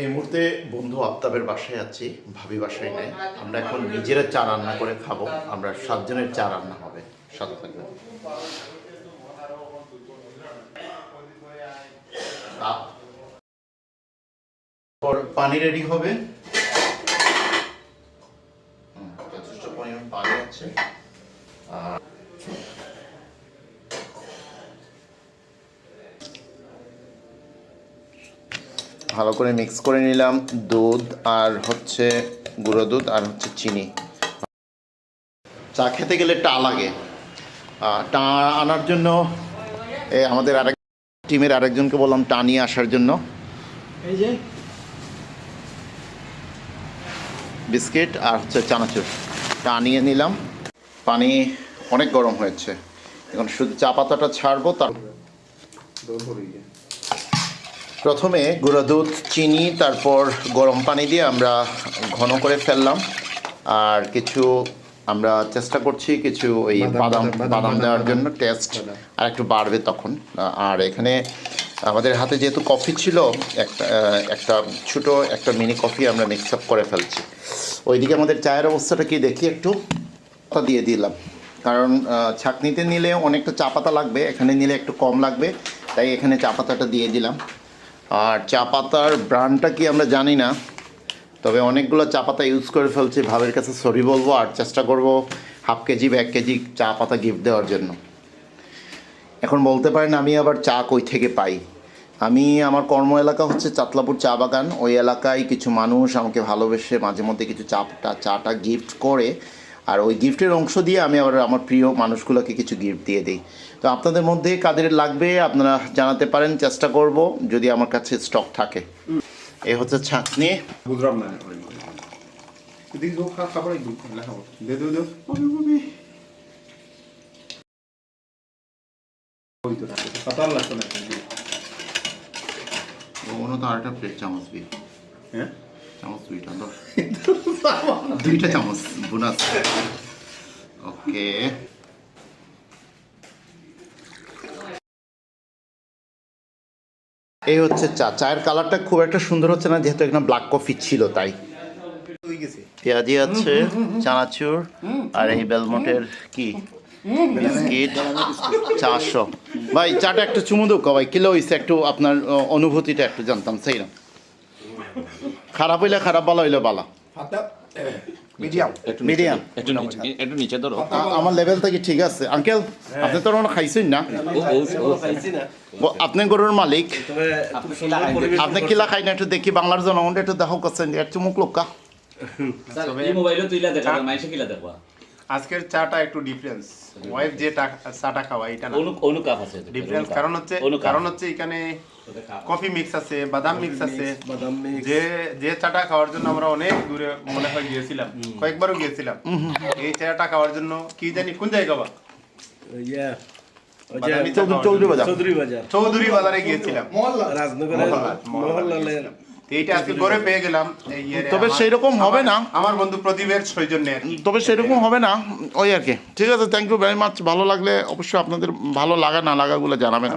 এই মুহূর্তে বন্ধু আফতাবের বাসায় আছি, ভাবি বাসায় নেই। আমরা এখন নিজেরা চা রান্না করে খাব। আমরা সাতজনের চা রান্না হবে। সাথে থাকবে পানি রেডি হবে। যথেষ্ট পরিমাণ পানি আছে। আর ভালো করে মিক্স করে নিলাম দুধ আর হচ্ছে গুঁড়ো দুধ আর হচ্ছে চিনি। চা খেতে গেলে টা লাগে। আহ, টা আনার জন্য এ, আমাদের আরেক টিমের আরেকজনকে বললাম টা নিয়ে আসার জন্য। এই যে। বিস্কিট আর হচ্ছে চানাচুর। টা নিয়ে নিলাম। পানি অনেক গরম হয়েছে। এখন শুধু চা পাতাটা ছাড়বো তার প্রথমে গুঁড়ো দুধ চিনি তারপর গরম পানি দিয়ে আমরা ঘন করে ফেললাম। আর কিছু আমরা চেষ্টা করছি কিছু ওই বাদাম, বাদাম দেওয়ার জন্য টেস্ট আর একটু বাড়বে তখন। আর এখানে আমাদের হাতে যেহেতু কফি ছিল একটা একটা ছোটো একটা মিনি কফি আমরা মিক্স আপ করে ফেলছি। ওইদিকে আমাদের চায়ের অবস্থাটা কি দেখি একটু? পাতা দিয়ে দিলাম। কারণ ছাঁকনিতে নিলে অনেকটা চা পাতা লাগবে এখানে নিলে একটু কম লাগবে তাই এখানে চা পাতাটা দিয়ে দিলাম। আর চা পাতার ব্র্যান্ডটা কি আমরা জানি না, তবে অনেকগুলো চা পাতা ইউজ করে ফেলছি, ভাবের কাছে সরি বলব, আর চেষ্টা করব হাফ কেজি বা এক কেজি চা পাতা গিফট দেওয়ার জন্য। এখন বলতে পারেন আমি আবার চা কই থেকে পাই। আমি, আমার কর্ম এলাকা হচ্ছে চাতলাপুর চা বাগান। ওই এলাকায় কিছু মানুষ আমাকে ভালোবেসে মাঝে মধ্যে কিছু চাটা চাটা গিফট করে। আর ওই গিফটের অংশ দিয়ে আমি আবার আমার প্রিয় মানুষগুলোকে কিছু গিফট দিয়ে দিই। তো আপনাদের মধ্যে কাদের লাগবে আপনারা জানাতে পারেন চেষ্টা করব যদি আমার কাছে স্টক থাকে। এ হচ্ছে ছাঁকনি। তো আরেকটা প্লেট চামচ দিয়ে। হ্যাঁ? চামচ দুইটা দশ। দুইটা চামচ। বোনাস। ওকে। এই হচ্ছে চা। চায়ের কালারটা খুব একটা সুন্দর হচ্ছে না, যেহেতু এখানে ব্ল্যাক কফি ছিল, তাই। পেঁয়াজি আছে, চানাচুর, আর এই বেলমটের কি? বিস্কিট, চারশো। ভাই, চাটা একটু চুমু দোক ভাই কিলো হয়েছে একটু আপনার অনুভূতিটা একটু জানতাম, সেই না। খারাপ হইলে খারাপ, ভালো হইলে ভালো। পাতা মিডিয়াম একটু একটু নিচে ধরো। আমার লেভেল থেকে ঠিক আছে। আঙ্কেল আপনি তো কোনো খাইছেন না? ও ও ও ও, আপনি গরুর মালিক। আপনি কিলা খাই না একটু দেখি বাংলার একটু দেখো করছেন। একটু মুখ লোকা আজকের চাটা একটু ডিফারেন্স ওয়াইফ যে টা- চাটা খাওয়া এটা না। অনু অনু আছে ডিফারেন্স কারণ হচ্ছে কারণ হচ্ছে এখানে কফি মিক্স আছে বাদাম মিক্স আছে। যে যে চাটা খাওয়ার জন্য আমরা অনেক দূরে মনে হয় গিয়েছিলাম। কয়েকবারও গিয়েছিলাম। এই চাটা খাওয়ার জন্য কি জানি কোন জায়গা বা? ইয়া বাদামি চৌধুরী। বাজার। গিয়েছিলাম। এইটা আজকে করে পেয়ে গেলাম। তবে আমার- সেইরকম হবে না। আমার বন্ধু প্রদীপের সৌজন্যে। তবে সেরকম হবে না। ওই আর কি। ঠিক আছে থ্যাংক ইউ ভেরি মাচ ভালো লাগলে অবশ্যই আপনাদের ভালো লাগা না লাগাগুলো জানাবেন।